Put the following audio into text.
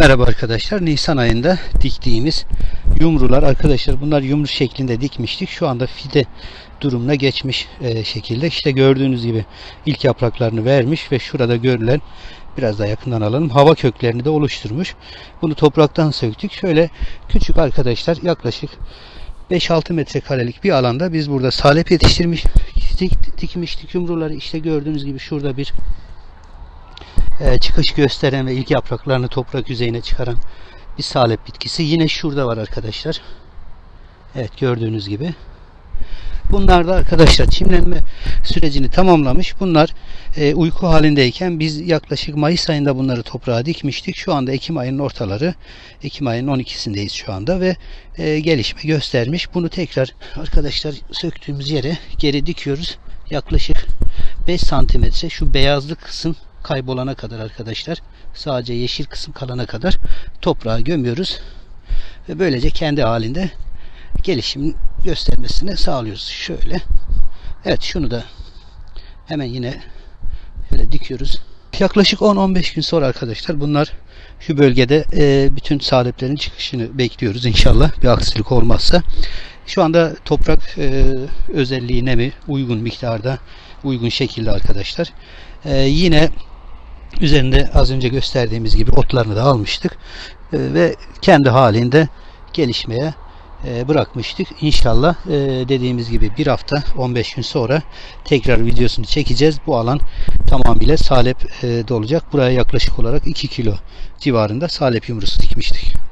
Merhaba arkadaşlar. Nisan ayında diktiğimiz yumrular arkadaşlar bunlar yumru şeklinde dikmiştik. Şu anda fide durumuna geçmiş e, şekilde. İşte gördüğünüz gibi ilk yapraklarını vermiş ve şurada görülen biraz daha yakından alalım. Hava köklerini de oluşturmuş. Bunu topraktan söktük. Şöyle küçük arkadaşlar yaklaşık 5-6 metrekarelik bir alanda biz burada salep yetiştirmiş dik- dikmiştik yumruları. İşte gördüğünüz gibi şurada bir e, çıkış gösteren ve ilk yapraklarını toprak yüzeyine çıkaran bir salep bitkisi. Yine şurada var arkadaşlar. Evet gördüğünüz gibi. Bunlar da arkadaşlar çimlenme sürecini tamamlamış. Bunlar e, uyku halindeyken biz yaklaşık Mayıs ayında bunları toprağa dikmiştik. Şu anda Ekim ayının ortaları. Ekim ayının 12'sindeyiz şu anda ve e, gelişme göstermiş. Bunu tekrar arkadaşlar söktüğümüz yere geri dikiyoruz. Yaklaşık 5 santimetre şu beyazlı kısım kaybolana kadar arkadaşlar sadece yeşil kısım kalana kadar toprağa gömüyoruz ve böylece kendi halinde gelişim göstermesini sağlıyoruz. Şöyle. Evet şunu da hemen yine şöyle dikiyoruz. Yaklaşık 10-15 gün sonra arkadaşlar bunlar şu bölgede e, bütün saleplerin çıkışını bekliyoruz inşallah bir aksilik olmazsa. Şu anda toprak e, özelliği nemi uygun miktarda uygun şekilde arkadaşlar. E, yine üzerinde az önce gösterdiğimiz gibi otlarını da almıştık E, ve kendi halinde gelişmeye e, bırakmıştık. İnşallah e, dediğimiz gibi bir hafta 15 gün sonra tekrar videosunu çekeceğiz. Bu alan tamamıyla salep e, dolacak. Buraya yaklaşık olarak 2 kilo civarında salep yumrusu dikmiştik.